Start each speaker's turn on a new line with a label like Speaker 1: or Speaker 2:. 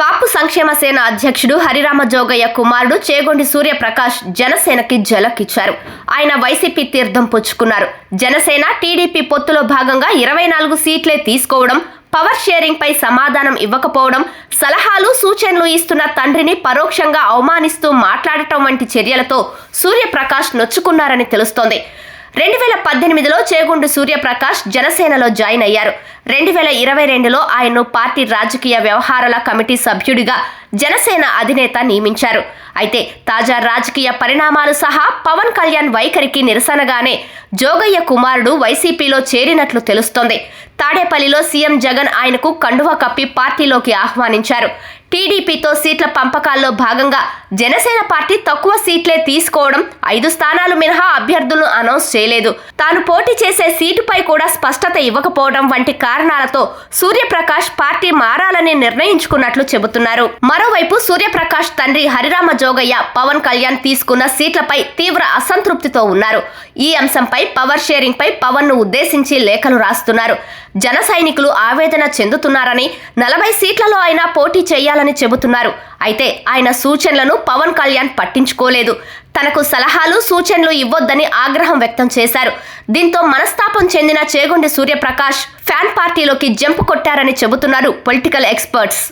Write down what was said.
Speaker 1: కాపు సంక్షేమ సేన అధ్యక్షుడు హరిరామ జోగయ్య కుమారుడు చేగొండి సూర్యప్రకాష్ జనసేనకి జలకిచ్చారు. ఆయన వైసీపీ తీర్థం పుచ్చుకున్నారు. జనసేన టీడీపీ పొత్తులో భాగంగా ఇరవై నాలుగు సీట్లే తీసుకోవడం పవర్ షేరింగ్ పై సమాధానం ఇవ్వకపోవడం సలహాలు సూచనలు ఇస్తున్న తండ్రిని పరోక్షంగా అవమానిస్తూ మాట్లాడటం వంటి చర్యలతో సూర్యప్రకాష్ నొచ్చుకున్నారని తెలుస్తోంది. రెండు వేల పద్దెనిమిదిలో చేగుండు సూర్యప్రకాష్ జనసేనలో జాయిన్ అయ్యారు. రెండు వేల ఇరవై రెండులో ఆయన్ను పార్టీ రాజకీయ వ్యవహారాల కమిటీ సభ్యుడిగా జనసేన అధినేత నియమించారు. అయితే తాజా రాజకీయ పరిణామాలు సహా పవన్ కళ్యాణ్ వైఖరికి నిరసనగానే జోగయ్య కుమారుడు వైసీపీలో చేరినట్లు తెలుస్తోంది. తాడేపల్లిలో సీఎం జగన్ ఆయనకు కండువా కప్పి పార్టీలోకి ఆహ్వానించారు. టీడీపీతో సీట్ల పంపకాల్లో భాగంగా జనసేన పార్టీ తక్కువ సీట్లే తీసుకోవడం ఐదు స్థానాలు మినహా అభ్యర్థులను అనౌన్స్ చేయలేదు. తాను పోటీ చేసే సీటుపై కూడా స్పష్టత ఇవ్వకపోవడం వంటి కారణాలతో సూర్యప్రకాష్ పార్టీ మారాలని నిర్ణయించుకున్నట్లు చెబుతున్నారు. మరోవైపు సూర్యప్రకాష్ తండ్రి హరిరామ జోగయ్య పవన్ కళ్యాణ్ తీసుకున్న సీట్లపై తీవ్ర అసంతృప్తితో ఉన్నారు. ఈ అంశంపై పవర్ షేరింగ్ పై పవన్ను ఉద్దేశించి లేఖలు రాస్తున్నారు. జన సైనికులు ఆవేదన చెందుతున్నారని నలభై సీట్లలో అయినా పోటీ చేయాలని చెబుతున్నారు. అయితే ఆయన సూచనలను పవన్ కళ్యాణ్ పట్టించుకోలేదు. తనకు సలహాలు సూచనలు ఇవ్వొద్దని ఆగ్రహం వ్యక్తం చేశారు. దీంతో మనస్తాపం చెందిన చేగొండి సూర్యప్రకాష్ ఫ్యాన్ పార్టీలోకి జంపు కొట్టారని చెబుతున్నారు పొలిటికల్ ఎక్స్పర్ట్స్.